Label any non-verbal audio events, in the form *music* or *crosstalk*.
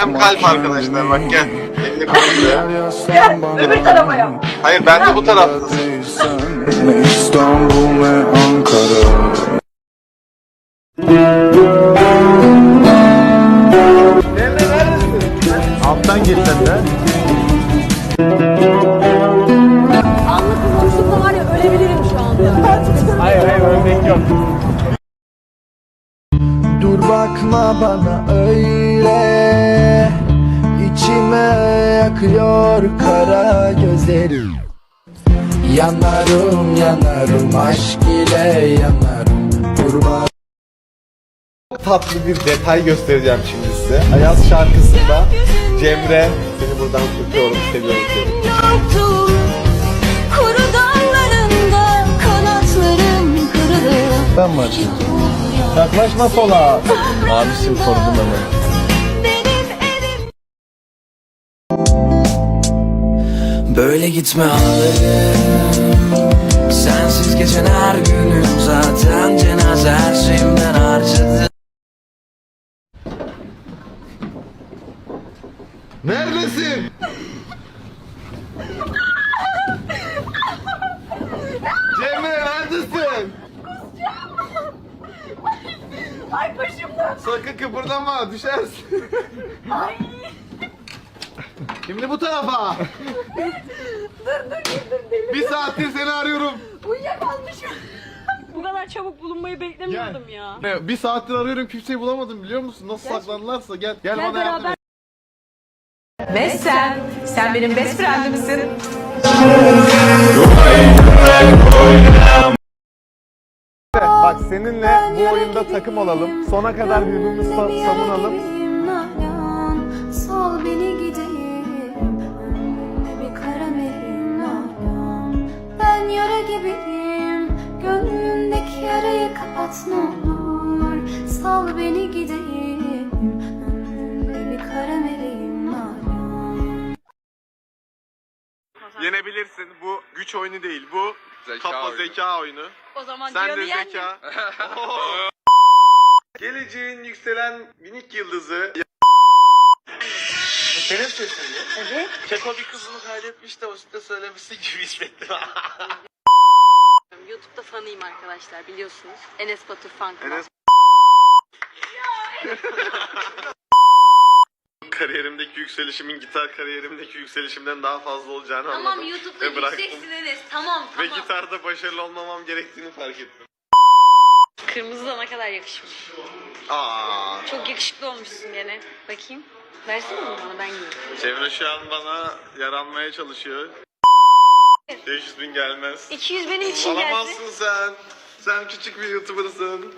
Cem kalp arkadaşlar bak gel. Elini. *laughs* Gel öbür tarafa yap. Hayır ben de bu taraftasın. Ne İstanbul ne Ankara Alttan gir sen de. Anlık bir boşlukta var ya ölebilirim şu anda. Hayır hayır örnek yok. Dur bakma bana öyle İçime yakıyor kara gözlerim Yanarım yanarım aşk ile yanarım Kurban tatlı bir detay göstereceğim şimdi size. Ayaz şarkısında Cemre seni buradan öpüyorum, seviyorum seni. Kuru dallarında kanatlarım kırılır Ben mi açayım? Yaklaşma sola. Abisim korudum hemen. Böyle gitme ağlarım Sensiz geçen her günüm zaten cenaze her şeyimden harcadı Neredesin? Cemre neredesin? Ay başımda. Sakın kıpırdama düşersin. Ay. Şimdi bu tarafa. Dur dur dur dur deli. Bir saattir seni arıyorum. Uyuyakalmışım. Bu kadar çabuk bulunmayı beklemiyordum ya. Ne, Bir saattir arıyorum kimseyi bulamadım biliyor musun? Nasıl saklandılarsa gel. Gel, Gel bana yardım beraber. et. Ve sen, sen benim best friendimsin. Bak seninle bu oyunda takım olalım. Sona kadar birbirimizi sa- savunalım. Gibiyim Gönlündeki yarayı kapat ne olur Sal beni gideyim Önümde bir nalan Yenebilirsin. Bu güç oyunu değil. Bu kafa zeka oyunu. O zaman Sen de zeka. *laughs* Geleceğin yükselen minik yıldızı. Bu senin sesin mi? Evet. Keko bir kızını kaydetmiş de o üstte söylemesi gibi hissettim. *laughs* YouTube'da fanıyım arkadaşlar biliyorsunuz. Enes Batur fan club. Enes- *laughs* Kariyerimdeki yükselişimin gitar kariyerimdeki yükselişimden daha fazla olacağını Tamam anladım. YouTube'da Ve bıraktım. yükseksin Enes. Tamam Ve tamam. gitarda başarılı olmamam gerektiğini fark ettim. Kırmızı da ne kadar yakışmış. Aa, Çok yakışıklı olmuşsun gene. Bakayım. Versene bunu bana ben giyeyim. Cemre şu an bana yaranmaya çalışıyor. 500 bin gelmez. 200 benim için gelsin. Alamazsın sen. Sen küçük bir YouTuber'sın.